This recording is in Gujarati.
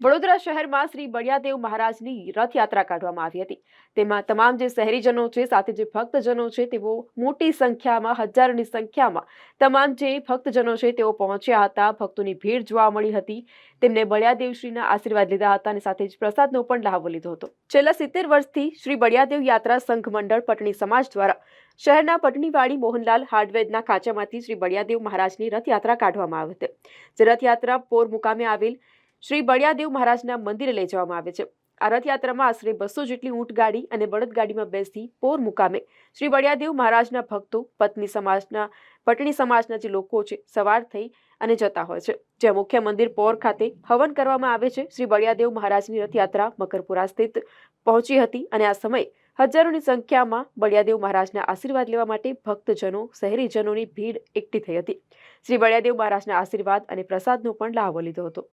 વડોદરા શહેરમાં શ્રી બળિયાદેવ મહારાજની રથયાત્રા કાઢવામાં આવી હતી. તેમાં તમામ જે શહેરીજનો છે, સાથે જે ભક્તજનો છે, તેઓ મોટી સંખ્યામાં, હજારોની સંખ્યામાં તમામ જે ભક્તજનો છે, તેઓ પહોંચ્યા હતા. ભક્તોની ભીડ જોવા મળી હતી. તેમને બળિયાદેવશ્રીના આશીર્વાદ લીધા હતા અને સાથે જ પ્રસાદનો પણ લાભો લીધો હતો. છેલ્લા સિત્તેર વર્ષથી શ્રી બળિયાદેવ યાત્રા સંઘ મંડળ પટણી સમાજ દ્વારા શહેરના પટણીવાડી મોહનલાલ હાર્ડવેરના ખાંચામાંથી શ્રી બળિયાદેવ મહારાજની રથયાત્રા કાઢવામાં આવી હતી. જે રથયાત્રા પોર મુકામે આવેલ શ્રી બળિયાદેવ મહારાજના મંદિરે લઈ જવામાં આવે છે. આ રથયાત્રામાં આશરે બસો જેટલી ઊંટગાડી અને બળદગાડીમાં બેસી પોર મુકામે શ્રી બળિયાદેવ મહારાજના ભક્તો, પત્ની સમાજના, પટણી સમાજના જે લોકો છે, સવાર થઈ અને જતા હોય છે. જ્યાં મુખ્ય મંદિર પોર ખાતે હવન કરવામાં આવે છે, શ્રી બળિયાદેવ મહારાજની રથયાત્રા મકરપુરા સ્થિત પહોંચી હતી અને આ સમયે હજારોની સંખ્યામાં બળિયાદેવ મહારાજના આશીર્વાદ લેવા માટે ભક્તજનો, શહેરીજનોની ભીડ એકઠી થઈ હતી. શ્રી બળિયાદેવ મહારાજના આશીર્વાદ અને પ્રસાદનો પણ લાભો લીધો હતો.